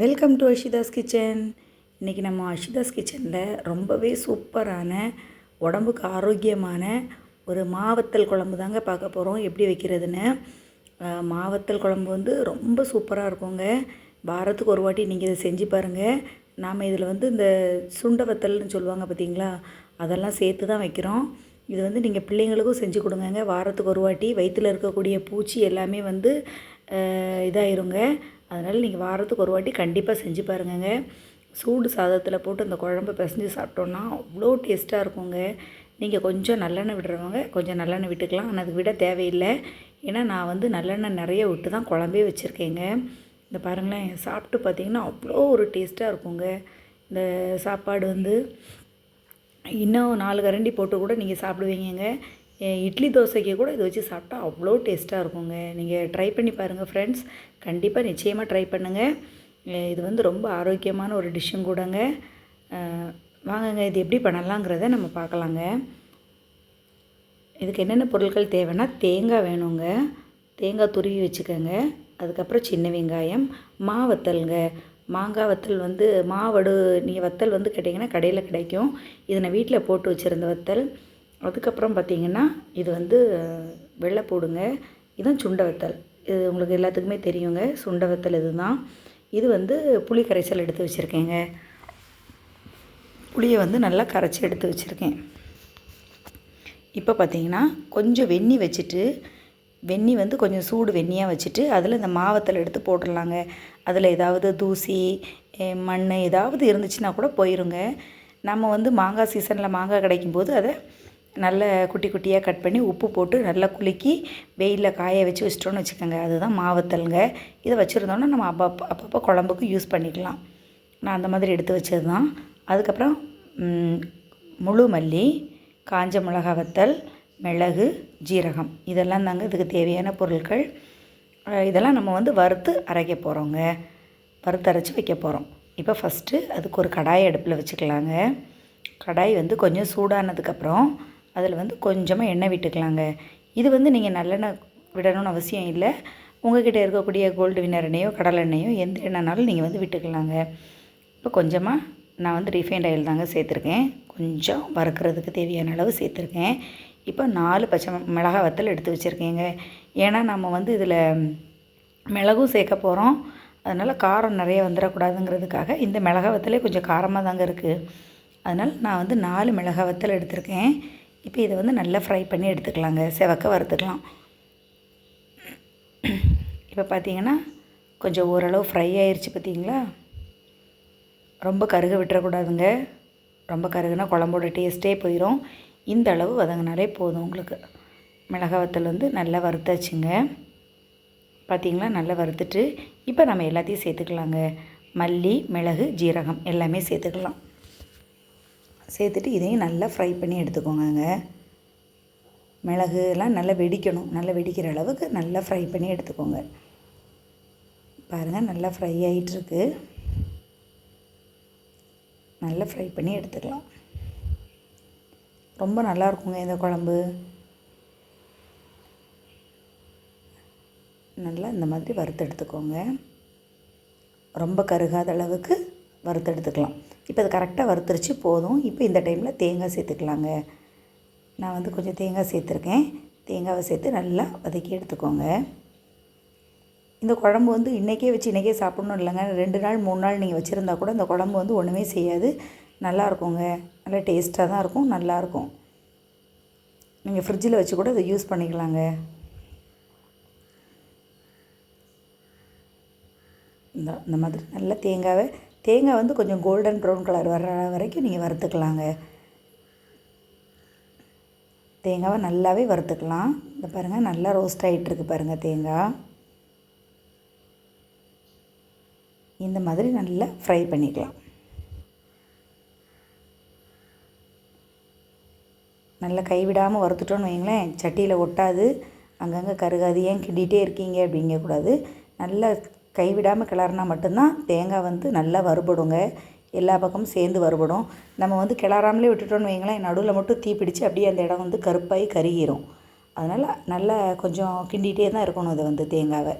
Welcome to அஷிதாஸ் kitchen இன்றைக்கி நம்ம அஷிதாஸ் கிச்சனில் ரொம்பவே சூப்பரான உடம்புக்கு ஆரோக்கியமான ஒரு மாவத்தல் குழம்பு தாங்க பார்க்க போகிறோம் எப்படி வைக்கிறதுன்னு? மாவத்தல் குழம்பு வந்து ரொம்ப சூப்பராக இருக்குங்க. வாரத்துக்கு ஒரு வாட்டி நீங்கள் இதை செஞ்சு பாருங்கள் நாம் இதில் வந்து இந்த சுண்ட வத்தல்னு சொல்லுவாங்க பார்த்தீங்களா? அதெல்லாம் சேர்த்து தான் வைக்கிறோம். இது வந்து நீங்கள் பிள்ளைங்களுக்கும் செஞ்சு கொடுங்கங்க. வாரத்துக்கு ஒரு வாட்டி வயிற்றில் இருக்கக்கூடிய பூச்சி எல்லாமே வந்து இதாயிருங்க. அதனால் நீங்கள் வாரத்துக்கு ஒரு வாட்டி கண்டிப்பாக செஞ்சு பாருங்கங்க. சூடு சாதத்தில் போட்டு அந்த குழம்பு பிசைஞ்சு சாப்பிட்டோன்னா அவ்வளோ டேஸ்ட்டாக இருக்குங்க. நீங்கள் கொஞ்சம் நல்லெண்ணெய் விடுறவங்க கொஞ்சம் நல்லெண்ணெய் விட்டுக்கலாம். ஆனால் அதுக்கு விட தேவையில்லை. ஏன்னா நான் வந்து நல்லெண்ணெய் நிறைய விட்டு தான் குழம்பே வச்சுருக்கேங்க. இந்த பாருங்களேன். சாப்பிட்டு பார்த்தீங்கன்னா அவ்வளோ ஒரு டேஸ்ட்டாக இருக்குங்க. இந்த சாப்பாடு வந்து இன்னும் நாலு கரண்டி போட்டு கூட நீங்கள் சாப்பிடுவீங்கங்க. இட்லி தோசைக்கு கூட இதை வச்சு சாப்பிட்டா அவ்வளோ டேஸ்ட்டாக இருக்குங்க. நீங்கள் ட்ரை பண்ணி பாருங்கள் ஃப்ரெண்ட்ஸ் கண்டிப்பாக நிச்சயமாக ட்ரை பண்ணுங்கள் இது வந்து ரொம்ப ஆரோக்கியமான ஒரு டிஷ்ஷும் கூடங்க. வாங்கங்க இது எப்படி பண்ணலாங்கிறத நம்ம பார்க்கலாங்க. இதுக்கு என்னென்ன பொருட்கள் தேவைன்னா தேங்காய் வேணுங்க. தேங்காய் துருவி வச்சுக்கோங்க. அதுக்கப்புறம் சின்ன வெங்காயம் மா வத்தலுங்க. மாங்காய் வத்தல் வந்து மாவடு நீங்கள் வத்தல் வந்து கேட்டிங்கன்னா கடையில் கிடைக்கும். இது நான் வீட்டில் போட்டு வச்சுருந்த வத்தல். அதுக்கப்புறம் பார்த்தீங்கன்னா இது வந்து வெள்ளை போடுங்க. இதுதான் சுண்ட வத்தல். இது உங்களுக்கு எல்லாத்துக்குமே தெரியுங்க. சுண்ட வத்தல் இதுதான். இது வந்து புளி கரைசல் எடுத்து வச்சுருக்கேங்க. புளியை வந்து நல்லா கரைச்சி எடுத்து வச்சுருக்கேன். இப்போ பார்த்தீங்கன்னா கொஞ்சம் வெந்நி வச்சுட்டு வெந்நி வந்து கொஞ்சம் சூடு வெந்நியாக வச்சுட்டு அதில் இந்த மாவத்தில் எடுத்து போட்டுடலாங்க. அதில் ஏதாவது தூசி மண் ஏதாவது இருந்துச்சுன்னா கூட போயிருங்க. நம்ம வந்து மாங்காய் சீசனில் மாங்காய் கிடைக்கும்போது அதை நல்ல குட்டி குட்டியாக கட் பண்ணி உப்பு போட்டு நல்லா குலுக்கி வெயிலில் காய வச்சு வச்சிட்டோன்னு வச்சுக்கோங்க. அதுதான் மாவத்தல்ங்க இதை வச்சுருந்தோன்னா நம்ம அப்பப்போ அப்பப்போ குழம்புக்கு யூஸ் பண்ணிக்கலாம். நான் அந்த மாதிரி எடுத்து வச்சது தான் அதுக்கப்புறம் முழு மல்லி காஞ்ச மிளகா வத்தல் மிளகு ஜீரகம். இதெல்லாம் தாங்க இதுக்கு தேவையான பொருட்கள். இதெல்லாம் நம்ம வந்து வறுத்து அரைக்க போகிறோங்க வறுத்து அரைச்சி வைக்க போகிறோம் இப்போ ஃபஸ்ட்டு அதுக்கு ஒரு கடாய் அடுப்பில் வச்சுக்கலாங்க. கடாய் வந்து கொஞ்சம் சூடானதுக்கப்புறம் அதில் வந்து கொஞ்சமாக எண்ணெய் விட்டுக்கலாங்க. இது வந்து நீங்கள் நல்லெண்ணெய் விடணும்னு அவசியம் இல்லை. உங்கள்கிட்ட இருக்கக்கூடிய கோல்டு வினர் எண்ணெயோ கடலை எண்ணெயோ எந்த எண்ணெய்னாலும் நீங்கள் வந்து விட்டுக்கலாங்க. இப்போ கொஞ்சமாக நான் வந்து ரிஃபைண்ட் ஆயில் தாங்க சேர்த்துருக்கேன். கொஞ்சம் வறுக்கிறதுக்கு தேவையான அளவு சேர்த்துருக்கேன். இப்போ நாலு பச்சை மிளகா வத்தல் எடுத்து வச்சுருக்கேங்க. ஏன்னா நம்ம வந்து இதில் மிளகும் சேர்க்க போகிறோம். அதனால் காரம் நிறைய வந்துடக்கூடாதுங்கிறதுக்காக இந்த மிளகா வத்தலே கொஞ்சம் காரமாக தாங்க இருக்குது. அதனால் நான் வந்து நாலு மிளகா வத்தல் எடுத்திருக்கேன். இப்போ இதை வந்து நல்லா ஃப்ரை பண்ணி எடுத்துக்கலாங்க. செவக்க வறுத்துக்கலாம். இப்போ பார்த்தீங்கன்னா கொஞ்சம் ஓரளவு ஃப்ரை ஆயிடுச்சு பார்த்தீங்களா? ரொம்ப கருக விட்டுறக்கூடாதுங்க. ரொம்ப கருகுனா குழம்போட டேஸ்ட்டே போயிடும் இந்த அளவு வதங்கினாலே போதும் உங்களுக்கு. மிளகா வத்தல் வந்து நல்லா வறுத்தாச்சுங்க. பார்த்தீங்களா? நல்லா வறுத்துட்டு இப்போ நம்ம எல்லாத்தையும் சேர்த்துக்கலாங்க. மல்லி மிளகு ஜீரகம் எல்லாமே சேர்த்துக்கலாம். சேர்த்துட்டு இதையும் நல்லா ஃப்ரை பண்ணி எடுத்துக்கோங்க மிளகு எல்லாம் நல்லா வெடிக்கணும். நல்லா வெடிக்கிற அளவுக்கு நல்லா ஃப்ரை பண்ணி எடுத்துக்கோங்க. பாருங்கள் நல்லா ஃப்ரை ஆகிட்டுருக்கு நல்லா ஃப்ரை பண்ணி எடுத்துக்கலாம். ரொம்ப நல்லா இருக்குங்க இந்த குழம்பு. நல்லா இந்த மாதிரி வறுத்து எடுத்துக்கோங்க. ரொம்ப கருகாத அளவுக்கு வறுத்து எடுத்துக்கலாம். இப்போ அது கரெக்டாக வறுத்துருச்சு போதும். இப்போ இந்த டைமில் தேங்காய் சேர்த்துக்கலாங்க. நான் வந்து கொஞ்சம் தேங்காய் சேர்த்துருக்கேன். தேங்காவை சேர்த்து நல்லா வதக்கி எடுத்துக்கோங்க. இந்த குழம்பு வந்து இன்றைக்கே வச்சு இன்றைக்கே சாப்பிட்ணும் இல்லைங்க. ரெண்டு நாள் மூணு நாள் நீங்கள் வச்சுருந்தா கூட இந்த குழம்பு வந்து ஒன்றுமே செய்யாது. நல்லா இருக்குங்க. நல்லா டேஸ்ட்டாக தான் இருக்கும் நல்லாயிருக்கும் நீங்கள் ஃப்ரிட்ஜில் வச்சு கூட இதை யூஸ் பண்ணிக்கலாங்க. இந்த இந்த மாதிரி நல்லா தேங்காவை தேங்காய் வந்து கொஞ்சம் கோல்டன் ப்ரௌன் கலர் வர்ற வரைக்கும் நீங்கள் வறுத்துக்கலாங்க. தேங்காவை நல்லாவே வறுத்துக்கலாம். இந்த பாருங்கள் நல்லா ரோஸ்ட் ஆகிட்டுருக்கு பாருங்கள் தேங்காய். இந்த மாதிரி நல்லா ஃப்ரை பண்ணிக்கலாம். நல்லா கைவிடாமல் வறுத்துட்டோன்னு வைங்களேன் சட்டியில் ஒட்டாது அங்கங்கே கருகாது ஏன் கிண்டிகிட்டே இருக்கீங்க அப்படிங்கக்கூடாது. நல்லா கைவிடாமல் கிளறினா மட்டும்தான் தேங்காய் வந்து நல்லா வறுபடுங்க. எல்லா பக்கமும் சேர்ந்து வறுபடும். நம்ம வந்து கிளறாமலே விட்டுட்டோன்னு வைங்களேன் நடுவில் மட்டும் தீ பிடிச்சு அப்படியே அந்த இடம் வந்து கருப்பாகி கருகிரும். அதனால் நல்லா கொஞ்சம் கிண்டிகிட்டே தான் இருக்கணும் இது வந்து தேங்காவை.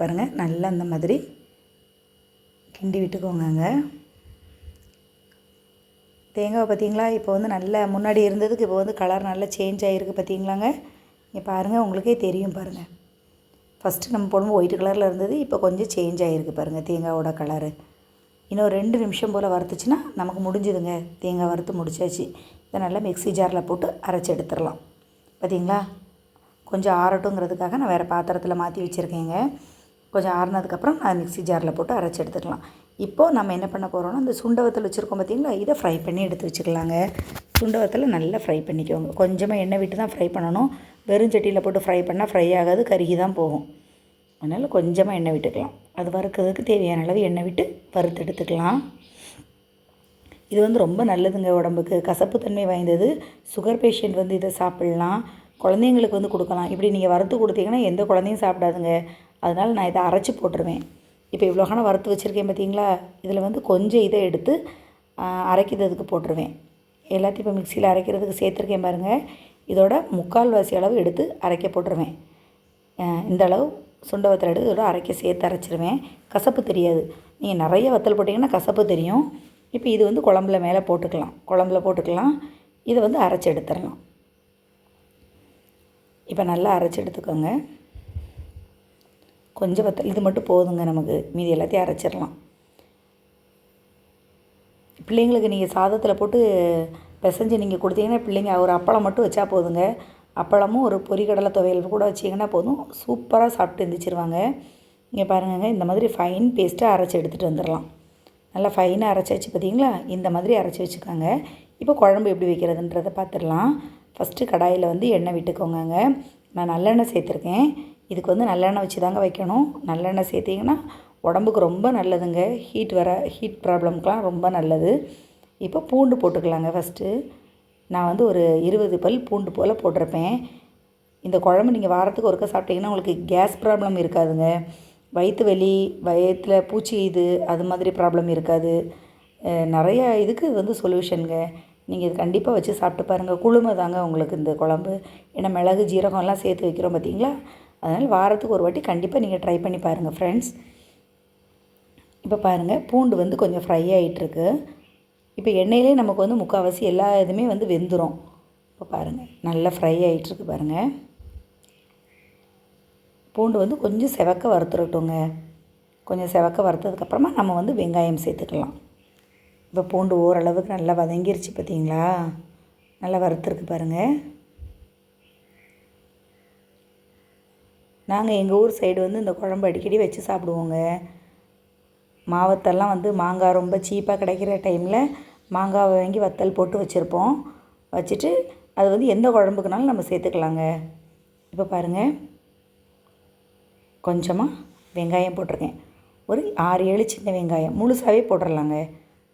பாருங்கள் நல்லா அந்த மாதிரி கிண்டி விட்டுக்கோங்கங்க. தேங்காவை பார்த்தீங்களா? இப்போ வந்து நல்லா முன்னாடி இருந்ததுக்கு இப்போ வந்து கலர் நல்லா சேஞ்ச் ஆகிருக்கு பார்த்தீங்களாங்க? இங்கே பாருங்கள் உங்களுக்கே தெரியும் பாருங்கள் ஃபஸ்ட்டு நம்ம போடும்போது ஒயிட் கலரில் இருந்தது இப்போ கொஞ்சம் சேஞ்ச் ஆகிருக்கு பாருங்கள் தேங்காவோட கலரு இன்னும் ரெண்டு நிமிஷம் போல் வறுத்துச்சுன்னா நமக்கு முடிஞ்சுதுங்க. தேங்காய் வறுத்து முடிச்சாச்சு. இதை நல்லா மிக்ஸி ஜாரில் போட்டு அரைச்சி எடுத்துடலாம். பார்த்தீங்களா கொஞ்சம் ஆறட்டுங்கிறதுக்காக நான் வேறு பாத்திரத்தில் மாற்றி வச்சுருக்கேங்க. கொஞ்சம் ஆறுனதுக்கப்புறம் நான் மிக்ஸி ஜாரில் போட்டு அரைச்சி எடுத்துக்கலாம் இப்போது நம்ம என்ன பண்ண போகிறோம்னா இந்த சுண்டவத்தில் வச்சுருக்கோம் பார்த்தீங்களா இதை ஃப்ரை பண்ணி எடுத்து வச்சுக்கலாங்க. சுண்டவத்தில் நல்லா ஃப்ரை பண்ணிக்கோங்க. கொஞ்சமாக எண்ணெய் விட்டு தான் ஃப்ரை பண்ணணும். வெறும் சட்டியில் போட்டு ஃப்ரை பண்ணால் ஃப்ரை ஆகாது கருகி தான் போகும். அதனால் கொஞ்சமாக எண்ணெய் விட்டுக்கலாம். அது வறுக்கிறதுக்கு தேவையான அளவு எண்ணெய் விட்டு வறுத்து எடுத்துக்கலாம். இது வந்து ரொம்ப நல்லதுங்க உடம்புக்கு. கசப்பு தன்மை வாய்ந்தது. சுகர் பேஷண்ட் வந்து இதை சாப்பிட்லாம். குழந்தைங்களுக்கு வந்து கொடுக்கலாம். இப்படி நீங்கள் வறுத்து கொடுத்தீங்கன்னா எந்த குழந்தையும் சாப்பிடாதுங்க. அதனால் நான் இதை அரைச்சி போட்டுருவேன். இப்போ இவ்வளோ காணம் வறுத்து வச்சுருக்கேன் பார்த்தீங்களா இதில் வந்து கொஞ்சம் இதை எடுத்து அரைக்கிறதுக்கு போட்டுருவேன். எல்லாத்தையும் இப்போ மிக்சியில் அரைக்கிறதுக்கு சேர்த்துருக்கேன் பாருங்கள் இதோட முக்கால்வாசி அளவு எடுத்து அரைக்க போட்டுருவேன். இந்த அளவு சுண்ட வத்தல் எடுத்து இதோட அரைக்க சேர்த்து அரைச்சிருவேன். கசப்பு தெரியாது. நீங்கள் நிறைய வத்தல் போட்டிங்கன்னா கசப்பு தெரியும். இப்போ இது வந்து குழம்புல மேலே போட்டுக்கலாம். குழம்புல போட்டுக்கலாம். இதை வந்து அரைச்சி எடுத்துடலாம். இப்போ நல்லா அரைச்சி எடுத்துக்கோங்க. கொஞ்சம் வத்தல் இது மட்டும் போதுங்க நமக்கு. மீதி எல்லாத்தையும் அரைச்சிடலாம். பிள்ளைங்களுக்கு நீங்கள் சாதத்தில் போட்டு பிசைஞ்சு நீங்கள் கொடுத்தீங்கன்னா பிள்ளைங்க ஒரு அப்பளம் மட்டும் வச்சா போதுங்க. அப்பளமும் ஒரு பொரிக்கடலை துவையல் கூட வச்சிங்கன்னா போதும். சூப்பராக சாப்பிட்டு எழுந்திரிச்சிருவாங்க இங்கே பாருங்கங்க இந்த மாதிரி ஃபைன் பேஸ்ட்டாக அரைச்சி எடுத்துகிட்டு வந்துடலாம். நல்லா ஃபைனாக அரைச்சி வச்சு பார்த்தீங்களா? இந்த மாதிரி அரைச்சி வச்சுக்கோங்க. இப்போ குழம்பு எப்படி வைக்கிறதுன்றதை பார்த்துடலாம். ஃபஸ்ட்டு கடாயில் வந்து எண்ணெய் விட்டுக்கோங்கங்க. நான் நல்லெண்ணெய் சேர்த்துருக்கேன். இதுக்கு வந்து நல்லெண்ணெய் வச்சு தாங்க வைக்கணும். நல்லெண்ணெய் சேர்த்திங்கன்னா உடம்புக்கு ரொம்ப நல்லதுங்க. ஹீட் வர ஹீட் ப்ராப்ளம்க்கெலாம் ரொம்ப நல்லது. இப்போ பூண்டு போட்டுக்கலாங்க ஃபஸ்ட்டு நான் வந்து ஒரு இருபது பல் பூண்டு போல் போட்டிருப்பேன். இந்த குழம்பு நீங்கள் வாரத்துக்கு ஒருக்க சாப்பிட்டீங்கன்னா உங்களுக்கு கேஸ் ப்ராப்ளம் இருக்காதுங்க. வயிற்று வலி வயத்தில் பூச்சி இது அது மாதிரி ப்ராப்ளம் இருக்காது. நிறைய இதுக்கு இது வந்து சொல்யூஷனுங்க நீங்கள் இது கண்டிப்பாக வச்சு சாப்பிட்டு பாருங்கள் குளுமை தாங்க உங்களுக்கு இந்த குழம்பு. ஏன்னா மிளகு ஜீரகம்லாம் சேர்த்து வைக்கிறோம் பார்த்தீங்களா அதனால் வாரத்துக்கு ஒரு வாட்டி கண்டிப்பாக நீங்கள் ட்ரை பண்ணி பாருங்கள் ஃப்ரெண்ட்ஸ் இப்போ பாருங்கள் பூண்டு வந்து கொஞ்சம் ஃப்ரை ஆகிட்டுருக்கு இப்போ எண்ணெயிலே நமக்கு வந்து முக்கால்வாசி எல்லா இதுவுமே வந்து வெந்துடும் இப்போ பாருங்கள் நல்லா ஃப்ரை ஆகிட்டுருக்கு பாருங்கள் பூண்டு வந்து கொஞ்சம் செவக்க வறுத்துருட்டோங்க கொஞ்சம் செவக்க வறுத்ததுக்கப்புறமா நம்ம வந்து வெங்காயம் சேர்த்துக்கலாம். இப்போ பூண்டு ஓரளவுக்கு நல்லா வதங்கிருச்சு பார்த்தீங்களா? நல்லா வறுத்துருக்கு பாருங்கள் நாங்கள் எங்கள் ஊர் சைடு வந்து இந்த குழம்பு அடிக்கடி வச்சு சாப்பிடுவோங்க. மாவத்தெல்லாம் வந்து மாங்காய் ரொம்ப சீப்பாக கிடைக்கிற டைமில் மாங்காவை வாங்கி வத்தல் போட்டு வச்சுருப்போம். வச்சுட்டு அது வந்து எந்த குழம்புக்குனாலும் நம்ம சேர்த்துக்கலாங்க. இப்போ பாருங்கள் கொஞ்சமாக வெங்காயம் போட்டிருக்கேன். ஒரு ஆறு ஏழு சின்ன வெங்காயம். முழுசாகவே போட்டுடலாங்க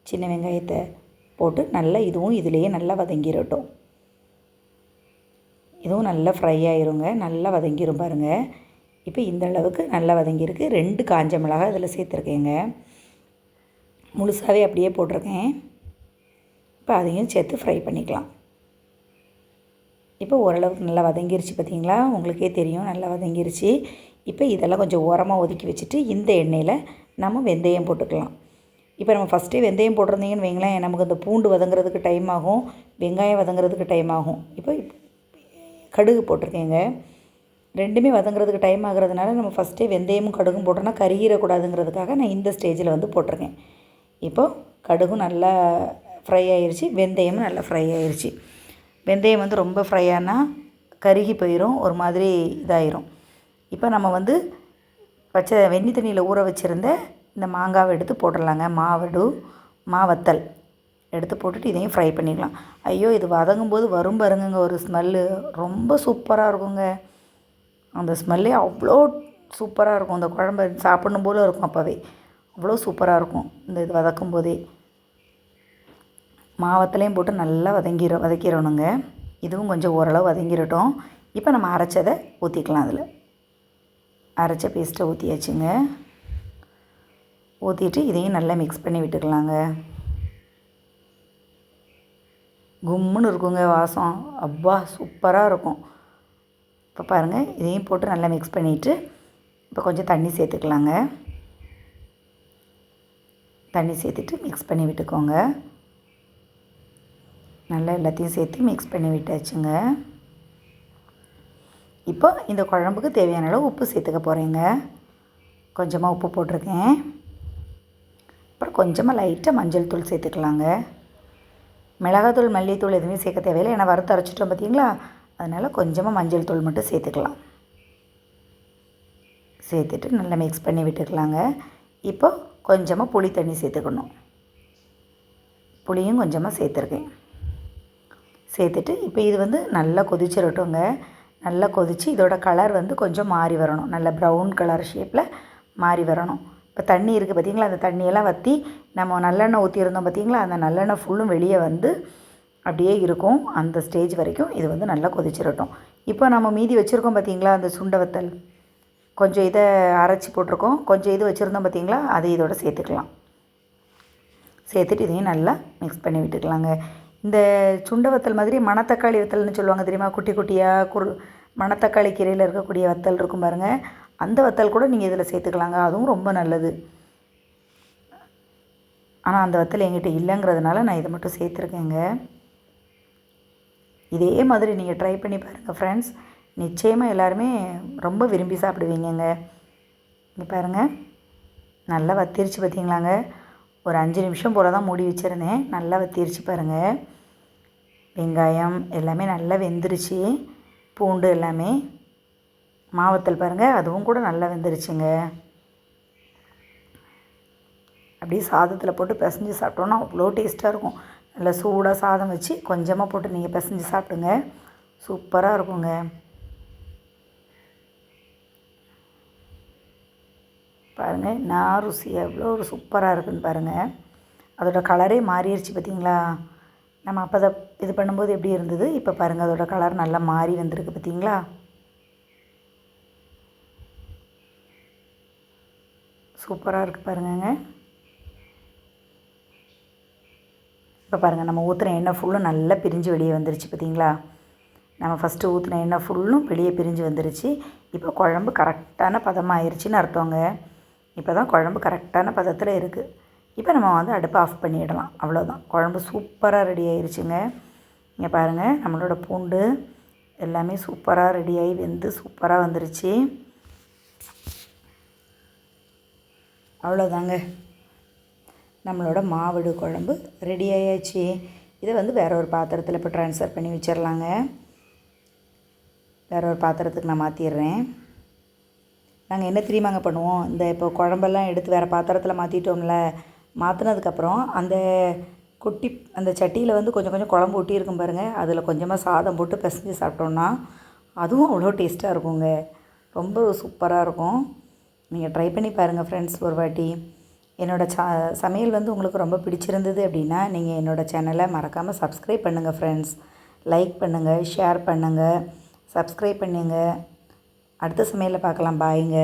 சின்ன வெங்காயத்தை போட்டு நல்லா இதுவும் இதுலேயே நல்லா வதங்கிடட்டும் இதுவும் நல்லா ஃப்ரை ஆயிருங்க. நல்லா வதங்கிடும் பாருங்கள் இப்போ இந்த அளவுக்கு நல்லா வதங்கியிருக்கு. ரெண்டு காஞ்ச மிளகாய் இதில் சேர்த்துருக்கேங்க. முழுசாகவே அப்படியே போட்டிருக்கேன். இப்போ அதையும் சேர்த்து ஃப்ரை பண்ணிக்கலாம். இப்போ ஓரளவுக்கு நல்லா வதங்கிருச்சு பார்த்தீங்களா? உங்களுக்கே தெரியும் நல்லா வதங்கிருச்சு. இப்போ இதெல்லாம் கொஞ்சம் ஓரமாக ஒதுக்கி வச்சுட்டு இந்த எண்ணெயில் நம்ம வெந்தயம் போட்டுக்கலாம். இப்போ நம்ம ஃபஸ்ட்டே வெந்தயம் போட்டிருந்தீங்கன்னு வைங்களேன் நமக்கு அந்த பூண்டு வதங்குறதுக்கு டைம் ஆகும் வெங்காயம் வதங்குறதுக்கு டைம் ஆகும். இப்போ கடுகு போட்டிருக்கேங்க. ரெண்டுமே வதங்குறதுக்கு டைம் ஆகிறதுனால நம்ம ஃபஸ்ட்டே வெந்தயமும் கடுகும் போட்டோன்னா கருகிடக்கூடாதுங்கிறதுக்காக நான் இந்த ஸ்டேஜில் வந்து போட்டிருக்கேன். இப்போது கடுகும் நல்லா ஃப்ரை ஆயிடுச்சு வெந்தயமும் நல்லா ஃப்ரை ஆயிடுச்சு வெந்தயம் வந்து ரொம்ப ஃப்ரை ஆனால் கருகி போயிடும் ஒரு மாதிரி இதாயிரும். இப்போ நம்ம வந்து வச்ச வெந்நி தண்ணியில் ஊற வச்சுருந்த இந்த மாங்காவை எடுத்து போட்டுடலாங்க. மாவடு மாவத்தல் எடுத்து போட்டுட்டு இதையும் ஃப்ரை பண்ணிக்கலாம் ஐயோ இது வதங்கும்போது வரும் பாருங்கங்க ஒரு ஸ்மெல்லு ரொம்ப சூப்பராக இருக்குங்க. அந்த ஸ்மெல்லே அவ்வளோ சூப்பராக இருக்கும். அந்த குழம்பு சாப்பிடணும் போல இருக்கும் அப்போவே. அவ்வளோ சூப்பராக இருக்கும். இந்த இது வதக்கும் போதே. மாவத்துலேயும் போட்டு நல்லா வதங்கிட வதக்கிடணுங்க இதுவும் கொஞ்சம் ஓரளவு வதங்கிடட்டும் இப்போ நம்ம அரைச்சதை ஊற்றிக்கலாம் அதில். அரைச்ச பேஸ்ட்டை ஊற்றியாச்சுங்க ஊற்றிட்டு இதையும் நல்லா மிக்ஸ் பண்ணி விட்டுக்கலாங்க. கும்முன்னு இருக்குங்க வாசம். அப்பா சூப்பராக இருக்கும். இப்போ பாருங்கள் இதையும் போட்டு நல்லா மிக்ஸ் பண்ணிவிட்டு இப்போ கொஞ்சம் தண்ணி சேர்த்துக்கலாங்க. தண்ணி சேர்த்துட்டு மிக்ஸ் பண்ணி விட்டுக்கோங்க. நல்லா எல்லாத்தையும் சேர்த்து மிக்ஸ் பண்ணி விட்டாச்சுங்க. இப்போ இந்த குழம்புக்கு தேவையான அளவு உப்பு சேர்த்துக்க போகிறேங்க கொஞ்சமாக உப்பு போட்டிருக்கேன். அப்புறம் கொஞ்சமாக லைட்டாக மஞ்சள் தூள் சேர்த்துக்கலாங்க. மிளகாத்தூள் மல்லித்தூள் எதுவுமே சேர்க்க தேவையில்லை. ஏன்னா வறுத்து அரைச்சிட்டோம் பார்த்தீங்களா? அதனால் கொஞ்சமாக மஞ்சள் தூள் மட்டும் சேர்த்துக்கலாம். சேர்த்துட்டு நல்லா மிக்ஸ் பண்ணி விட்டுக்கலாங்க. இப்போ கொஞ்சமாக புளி தண்ணி சேர்த்துக்கணும். புளியும் கொஞ்சமாக சேர்த்துருக்கேன். சேர்த்துட்டு இப்போ இது வந்து நல்லா கொதிச்சிடட்டுங்க நல்லா கொதித்து இதோட கலர் வந்து கொஞ்சம் மாறி வரணும். நல்ல ப்ரௌன் கலர் ஷேப்பில் மாறி வரணும். இப்போ தண்ணி இருக்குது பார்த்திங்களா அந்த தண்ணியெல்லாம் வற்றி நம்ம நல்லெண்ணெய் ஊற்றியிருந்தோம் பார்த்திங்களா அந்த நல்லெண்ணெய் ஃபுல்லும் வெளியே வந்து அப்படியே இருக்கும். அந்த ஸ்டேஜ் வரைக்கும் இது வந்து நல்லா கொதிச்சிடட்டும் இப்போ நம்ம மீதி வச்சுருக்கோம் பார்த்திங்களா அந்த சுண்டை வத்தல் கொஞ்சம் இதை அரைச்சி போட்டிருக்கோம். கொஞ்சம் இது வச்சுருந்தோம் பார்த்திங்களா அதை இதோட சேர்த்துக்கலாம். சேர்த்துட்டு இதையும் நல்லா மிக்ஸ் பண்ணி விட்டுக்கலாங்க. இந்த சுண்டை வத்தல் மாதிரி மணத்தக்காளி வத்தல்னு சொல்லுவாங்க தெரியுமா? குட்டி குட்டியாக குரு மணத்தக்காளி கீரையில் இருக்கக்கூடிய வத்தல் இருக்கும் பாருங்கள் அந்த வத்தல் கூட நீங்கள் இதில் சேர்த்துக்கலாங்க. அதுவும் ரொம்ப நல்லது. ஆனால் அந்த வத்தல் எங்கிட்ட இல்லைங்கிறதுனால நான் இதை மட்டும் சேர்த்துருக்கேங்க. இதே மாதிரி நீங்கள் ட்ரை பண்ணி பாருங்கள் ஃப்ரெண்ட்ஸ் நிச்சயமாக எல்லாருமே ரொம்ப விரும்பி சாப்பிடுவீங்கங்க. இங்கே பாருங்கள் நல்லா வத்திருச்சு பார்த்தீங்களாங்க ஒரு அஞ்சு நிமிஷம் போல் தான் மூடி வச்சுருந்தேன். நல்லா வத்திருச்சு பாருங்கள் வெங்காயம் எல்லாமே நல்லா வெந்துருச்சு. பூண்டு எல்லாமே. மாவத்தல் பாருங்கள் அதுவும் கூட நல்லா வெந்துருச்சுங்க. அப்படியே சாதத்தில் போட்டு பிசைஞ்சு சாப்பிட்டோன்னா அவ்வளோ டேஸ்ட்டாக இருக்கும். நல்லா சூடாக சாதம் வச்சு கொஞ்சமாக போட்டு நீங்கள் பிசைஞ்சு சாப்பிடுங்க. சூப்பராக இருக்குங்க. பாருங்கள் நான் ருசி எவ்வளோ ஒரு சூப்பராக இருக்குன்னு பாருங்கள் அதோட கலரே மாறிடுச்சு பார்த்தீங்களா நம்ம அப்போ அதை இது பண்ணும்போது எப்படி இருந்தது? இப்போ பாருங்கள் அதோட கலர் நல்லா மாறி வந்திருக்கு பார்த்தீங்களா சூப்பராக இருக்குது பாருங்கங்க. இப்போ பாருங்கள் நம்ம ஊற்றுன எண்ணெய் ஃபுல்லும் நல்லா பிரிஞ்சு வெளியே வந்துருச்சு பார்த்தீங்களா? நம்ம ஃபஸ்ட்டு ஊற்றின எண்ணெய் ஃபுல்லும் வெளியே பிரிஞ்சு வந்துருச்சு. இப்போ குழம்பு கரெக்டான பதமாயிருச்சுன்னு அர்த்தங்க. இப்போ தான் குழம்பு கரெக்டான பதத்தில் இருக்குது இப்போ நம்ம வந்து அடுப்பை ஆஃப் பண்ணிடலாம். அவ்வளோதான் குழம்பு சூப்பராக ரெடி ஆயிடுச்சுங்க இங்கே பாருங்கள் நம்மளோட பூண்டு எல்லாமே சூப்பராக ரெடியாகி வெந்து சூப்பராக வந்துருச்சு. அவ்வளோதாங்க நம்மளோட மாவிடு குழம்பு ரெடி ஆயாச்சு. இதை வந்து வேற ஒரு பாத்திரத்தில் இப்போ ட்ரான்ஸ்ஃபர் பண்ணி வச்சிடலாங்க வேற ஒரு பாத்திரத்துக்கு நான் மாற்றிடுறேன் நாங்கள் என்ன தெரியுமாங்க பண்ணுவோம்? இந்த இப்போ குழம்பெல்லாம் எடுத்து வேறு பாத்திரத்தில் மாற்றிட்டோம்ல மாற்றினதுக்கப்புறம் அந்த குட்டி அந்த சட்டியில் வந்து கொஞ்சம் கொஞ்சம் குழம்பு ஒட்டி இருக்கும் பாருங்கள் அதில் கொஞ்சமாக சாதம் போட்டு பிசைஞ்சு சாப்பிட்டோன்னா அதுவும் அவ்வளோ டேஸ்ட்டாக இருக்குங்க. ரொம்ப சூப்பராக இருக்கும். நீங்கள் ட்ரை பண்ணி பாருங்கள் ஃப்ரெண்ட்ஸ் ஒரு வாட்டி. என்னோடய சா சமையல் வந்து உங்களுக்கு ரொம்ப பிடிச்சிருந்தது அப்படின்னா நீங்கள் என்னோடய சேனலை மறக்காமல் சப்ஸ்கிரைப் பண்ணுங்கள் ஃப்ரெண்ட்ஸ் லைக் பண்ணுங்கள் ஷேர் பண்ணுங்கள் சப்ஸ்கிரைப் பண்ணுங்கள் அடுத்த சமையலில் பார்க்கலாம். பாய்ங்க